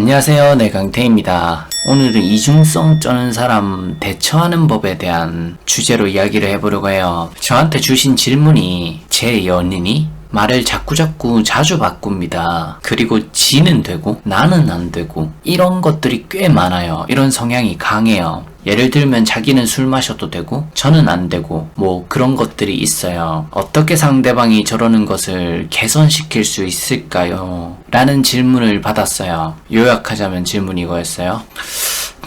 안녕하세요. 네, 강태입니다. 오늘은 이중성 쩌는 사람 대처하는 법에 대한 주제로 이야기를 해보려고 해요. 저한테 주신 질문이 제 연인이 말을 자꾸자꾸 자주 바꿉니다. 그리고 지는 되고 나는 안 되고 이런 것들이 꽤 많아요. 이런 성향이 강해요. 예를 들면 자기는 술 마셔도 되고 저는 안 되고 뭐 그런 것들이 있어요. 어떻게 상대방이 저러는 것을 개선시킬 수 있을까요? 라는 질문을 받았어요. 요약하자면 질문이 이거였어요.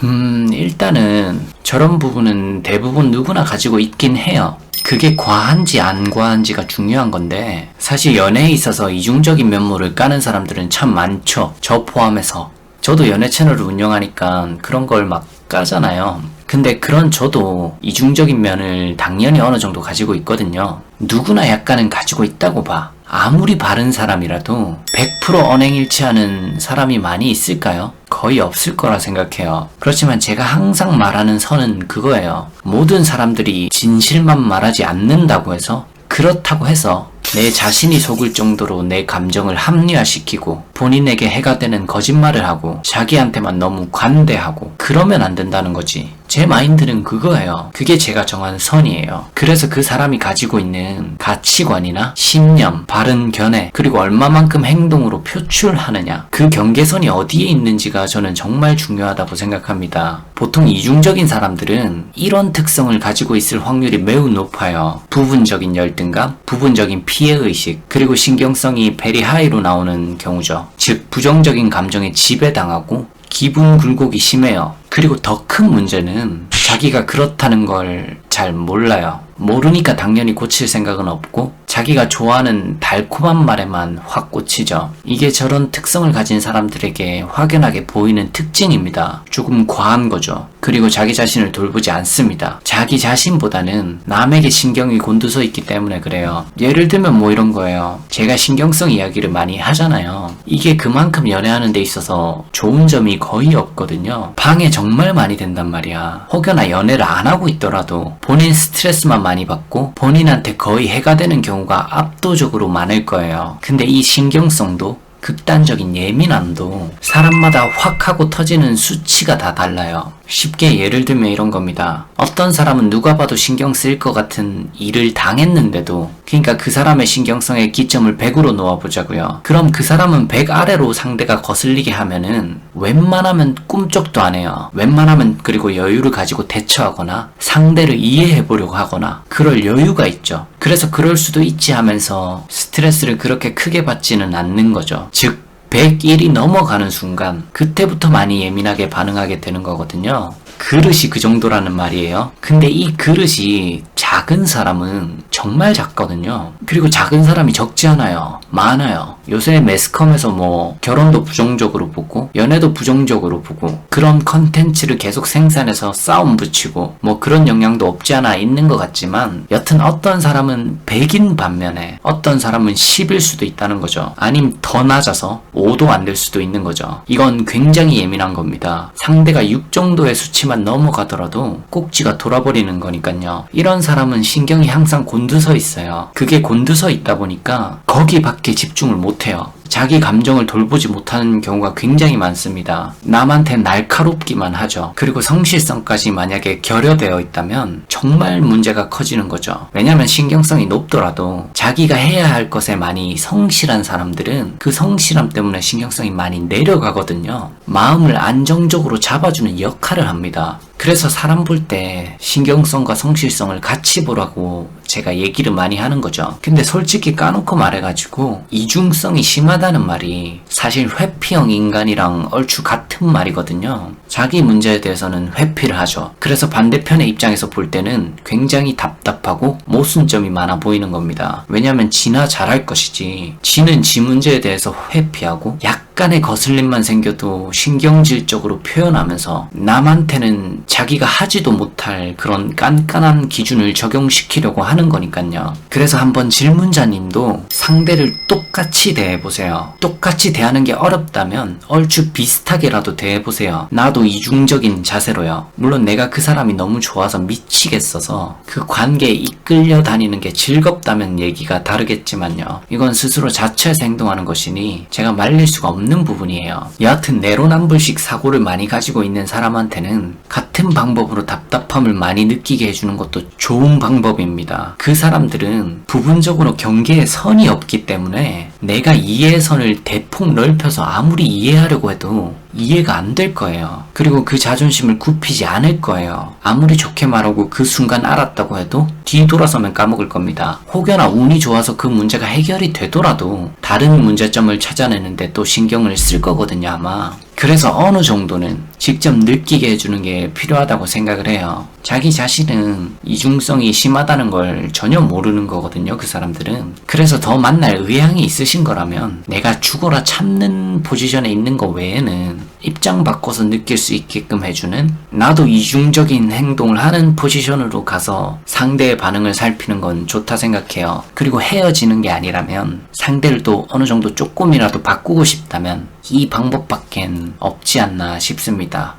음, 일단은 저런 부분은 대부분 누구나 가지고 있긴 해요. 그게 과한지 안 과한지가 중요한 건데 사실 연애에 있어서 이중적인 면모를 까는 사람들은 참 많죠. 저 포함해서. 저도 연애 채널을 운영하니까 그런 걸 막 까잖아요. 근데 그런 저도 이중적인 면을 당연히 어느 정도 가지고 있거든요. 누구나 약간은 가지고 있다고 봐. 아무리 바른 사람이라도 100% 언행일치하는 사람이 많이 있을까요? 거의 없을 거라 생각해요. 그렇지만 제가 항상 말하는 선은 그거예요. 모든 사람들이 진실만 말하지 않는다고 해서 그렇다고 해서 내 자신이 속을 정도로 내 감정을 합리화시키고 본인에게 해가 되는 거짓말을 하고 자기한테만 너무 관대하고 그러면 안 된다는 거지. 제 마인드는 그거예요. 그게 제가 정한 선이에요. 그래서 그 사람이 가지고 있는 가치관이나 신념, 바른 견해, 그리고 얼마만큼 행동으로 표출하느냐. 그 경계선이 어디에 있는지가 저는 정말 중요하다고 생각합니다. 보통 이중적인 사람들은 이런 특성을 가지고 있을 확률이 매우 높아요. 부분적인 열등감, 부분적인 피 해의식, 그리고 신경성이 베리 하이로 나오는 경우죠. 즉, 부정적인 감정에 지배당하고 기분 굴곡이 심해요. 그리고 더 큰 문제는 자기가 그렇다는 걸 잘 몰라요. 모르니까 당연히 고칠 생각은 없고 자기가 좋아하는 달콤한 말에만 확 꽂히죠. 이게 저런 특성을 가진 사람들에게 확연하게 보이는 특징입니다. 조금 과한 거죠. 그리고 자기 자신을 돌보지 않습니다. 자기 자신보다는 남에게 신경이 곤두서 있기 때문에 그래요. 예를 들면 뭐 이런 거예요. 제가 신경성 이야기를 많이 하잖아요. 이게 그만큼 연애하는 데 있어서 좋은 점이 거의 없거든요. 방해 정말 많이 된단 말이야. 혹여나 연애를 안 하고 있더라도 본인 스트레스만 많이 받고 본인한테 거의 해가 되는 경우 가 압도적으로 많을 거예요. 근데 이 신경성도 극단적인 예민함도 사람마다 확 하고 터지는 수치가 다 달라요. 쉽게 예를 들면 이런 겁니다. 어떤 사람은 누가 봐도 신경 쓰일 것 같은 일을 당했는데도 그러니까 그 사람의 신경성의 기점을 100으로 놓아보자고요. 그럼 그 사람은 100 아래로 상대가 거슬리게 하면은 웬만하면 꿈쩍도 안 해요. 웬만하면 그리고 여유를 가지고 대처하거나 상대를 이해해 보려고 하거나 그럴 여유가 있죠. 그래서 그럴 수도 있지 하면서 스트레스를 그렇게 크게 받지는 않는 거죠. 즉 101이 넘어가는 순간 그때부터 많이 예민하게 반응하게 되는 거거든요. 그릇이 그 정도라는 말이에요. 근데 이 그릇이 작은 사람은 정말 작거든요. 그리고 작은 사람이 적지 않아요. 많아요. 요새 매스컴에서 뭐 결혼도 부정적으로 보고 연애도 부정적으로 보고 그런 컨텐츠를 계속 생산해서 싸움 붙이고 뭐 그런 영향도 없지 않아 있는 것 같지만 여튼 어떤 사람은 100인 반면에 어떤 사람은 10일 수도 있다는 거죠. 아님 더 낮아서 5도 안 될 수도 있는 거죠. 이건 굉장히 예민한 겁니다. 상대가 6 정도의 수치만 넘어가더라도 꼭지가 돌아버리는 거니까요. 이런 사람은 신경이 항상 곤두서 있어요. 그게 곤두서 있다 보니까 거기밖에 집중을 못 해요. 자기 감정을 돌보지 못하는 경우가 굉장히 많습니다. 남한테 날카롭기만 하죠. 그리고 성실성까지 만약에 결여되어 있다면 정말 문제가 커지는 거죠. 왜냐하면 신경성이 높더라도 자기가 해야 할 것에 많이 성실한 사람들은 그 성실함 때문에 신경성이 많이 내려가거든요. 마음을 안정적으로 잡아주는 역할을 합니다. 그래서 사람 볼 때 신경성과 성실성을 같이 보라고 제가 얘기를 많이 하는 거죠. 근데 솔직히 까놓고 말해가지고 이중성이 심하다는 말이 사실 회피형 인간이랑 얼추 같은 말이거든요. 자기 문제에 대해서는 회피를 하죠. 그래서 반대편의 입장에서 볼 때는 굉장히 답답하고 모순점이 많아 보이는 겁니다. 왜냐하면 지나 잘할 것이지 지는 지 문제에 대해서 회피하고 약 간의 거슬림만 생겨도 신경질적으로 표현하면서 남한테는 자기가 하지도 못할 그런 깐깐한 기준을 적용시키려고 하는 거니까요. 그래서 한번 질문자님도 상대를 똑같이 대해보세요. 똑같이 대하는 게 어렵다면 얼추 비슷하게라도 대해보세요. 나도 이중적인 자세로요. 물론 내가 그 사람이 너무 좋아서 미치겠어서 그 관계에 이끌려 다니는 게 즐겁다면 얘기가 다르겠지만요. 이건 스스로 자체에서 행동하는 것이니 제가 말릴 수가 없는 없는 부분이에요. 여하튼 내로남불식 사고를 많이 가지고 있는 사람한테는 같은 방법으로 답답함을 많이 느끼게 해주는 것도 좋은 방법입니다. 그 사람들은 부분적으로 경계에 선이 없기 때문에 내가 이해의 선을 대폭 넓혀서 아무리 이해하려고 해도 이해가 안 될 거예요. 그리고 그 자존심을 굽히지 않을 거예요. 아무리 좋게 말하고 그 순간 알았다고 해도 뒤돌아서면 까먹을 겁니다. 혹여나 운이 좋아서 그 문제가 해결이 되더라도 다른 문제점을 찾아내는데 또 신경을 쓸 거거든요, 아마. 그래서 어느 정도는 직접 느끼게 해주는 게 필요하다고 생각을 해요. 자기 자신은 이중성이 심하다는 걸 전혀 모르는 거거든요, 그 사람들은. 그래서 더 만날 의향이 있으신 거라면 내가 죽어라 참는 포지션에 있는 거 외에는 입장 바꿔서 느낄 수 있게끔 해주는 나도 이중적인 행동을 하는 포지션으로 가서 상대의 반응을 살피는 건 좋다 생각해요. 그리고 헤어지는 게 아니라면 상대를 또 어느 정도 조금이라도 바꾸고 싶다면 이 방법밖엔 없지 않나 싶습니다.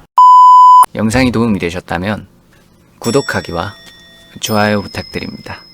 영상이 도움이 되셨다면 구독하기와 좋아요 부탁드립니다.